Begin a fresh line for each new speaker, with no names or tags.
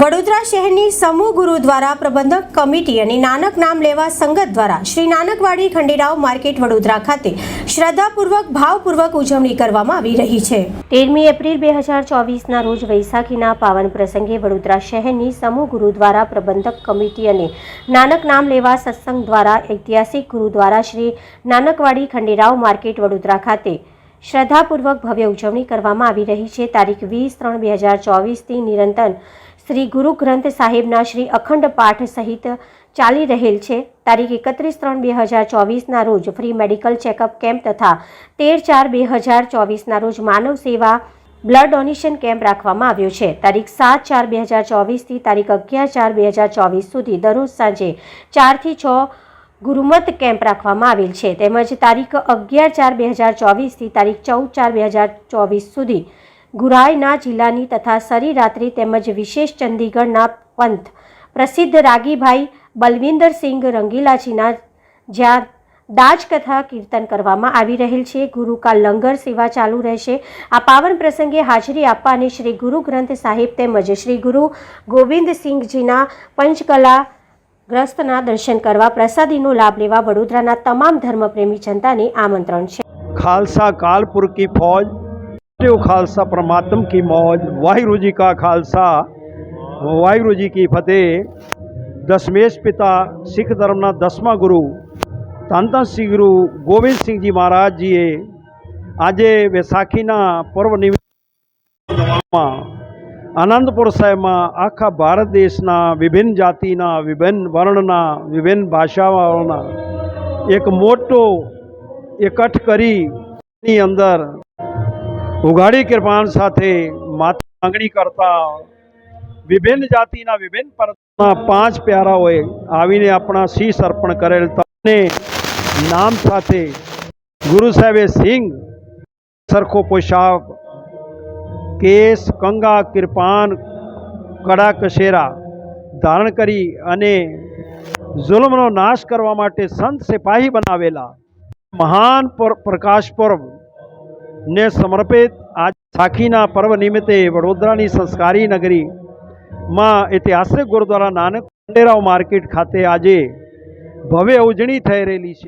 વડોદરા શહેરની સમૂહ ગુરુ દ્વારા પ્રબંધક કમિટી અને નાનક નામ લેવા સંગત દ્વારા શ્રી નાનકવાડી ખંડેરાવ માર્કેટ વડોદરા ખાતે શ્રદ્ધાપૂર્વક, ભાવપૂર્વક ઉજવણી કરવામાં આવી રહી છે. તેરમી એપ્રિલ બે હજાર ચોવીસના રોજ વૈશાખીના પાવન પ્રસંગે વડોદરા શહેરની સમૂહ ગુરુ દ્વારા પ્રબંધક કમિટી અને નાનક નામ લેવા સત્સંગ દ્વારા ઐતિહાસિક ગુરુદ્વારા શ્રી નાનકવાડી ખંડેરાવ માર્કેટ વડોદરા ખાતે શ્રદ્ધાપૂર્વક ભવ્ય ઉજવણી કરવામાં આવી રહી છે. તારીખ વીસ ત્રણ બે હજાર ચોવીસથી નિરંતર શ્રી ગુરુ ગ્રંથ સાહેબના શ્રી અખંડ પાઠ સહિત ચાલી રહેલ છે. તારીખ એકત્રીસ ત્રણ બે હજાર ચોવીસના રોજ ફ્રી મેડિકલ ચેકઅપ કેમ્પ તથા તેર ચાર બે હજાર ચોવીસના રોજ માનવ સેવા બ્લડ ડોનેશન કેમ્પ રાખવામાં આવ્યો છે. તારીખ સાત ચાર બે હજાર ચોવીસથી તારીખ અગિયાર ચાર બે હજાર ચોવીસ સુધી દરરોજ સાંજે ચારથી છ ગુરુમત કેમ્પ રાખવામાં આવેલ છે. તેમજ તારીખ અગિયાર ચાર બે હજાર ચોવીસથી તારીખ ચૌદ ચાર બે હજાર ચોવીસ સુધી ગુરાઈના જિલ્લાની તથા સરીરાત્રિ તેમજ વિશેષ ચંદીગઢના પંથ પ્રસિદ્ધ રાગીભાઈ બલવિંદરસિંહ રંગીલાજીના જ્યાં દાજ કથા કીર્તન કરવામાં આવી રહેલ છે. ગુરુકાલ લંગર સેવા ચાલુ રહેશે. આ પાવન પ્રસંગે હાજરી આપવા અને શ્રી ગુરુ ગ્રંથ સાહિબ તેમજ શ્રી ગુરુ ગોવિંદસિંહજીના પંચકલા ગ્રસ્તના દર્શન કરવા પ્રસાદીનો લાભ લેવા વડોદરાના તમામ ધર્મપ્રેમી જનતાને આમંત્રણ છે.
ਜੋ ਖਾਲਸਾ ਪ੍ਰਮਾਤਮ ਕੀ ਮੌਜ ਵਾਹਿਗੁਰੂ ਜੀ ਕਾ ਖਾਲਸਾ ਵਾਹਿਗੁਰੂ ਜੀ ਕੀ ਫਤਿਹ ਦਸ਼ਮੇਸ਼ ਪਿਤਾ ਸਿੱਖ ਧਰਮ ਦਾ ਦਸਵਾਂ ਗੁਰੂ ਧੰਨ ਧੰਨ ਸ੍ਰੀ ਗੁਰੂ ਗੋਬਿੰਦ ਸਿੰਘ ਜੀ મહારાજ જીએ આજે વૈસાખીના પર્વ નિમિત્તમાં આનંદપુર સાહેબમાં આખા ભારત દેશના વિભિન્ન જાતિના વિભિન્ન વર્ણના વિભિન્ન ભાષાઓના એક મોટો એકઠ કરી ની અંદર ઉઘાડી કૃપાણ સાથે માથે માંગણી કરતા વિભિન્ન જાતિના વિભિન્ન પરના પાંચ પ્યારાઓએ આવીને આપણા શીશ અર્પણ કરેલ તમને નામ સાથે ગુરુ સાહેબે સિંહ સરખો પોશાક, કેસ, કંગા, કૃપાન, કડા કશેરા ધારણ કરી અને જુલ્મનો નાશ કરવા માટે સંત સિપાહી બનાવેલા મહાન પર- પ્રકાશ પર્વ ને સમર્પિત આજ સાખીના પર્વ નિમિત્તે વડોદરાની સંસ્કારી નગરી માં ઐતિહાસિક ગુરુદ્વારા નાનક ખંડેરાવ માર્કેટ ખાતે આજે ભવ્ય ઉજવણી થઈ રહેલી છે.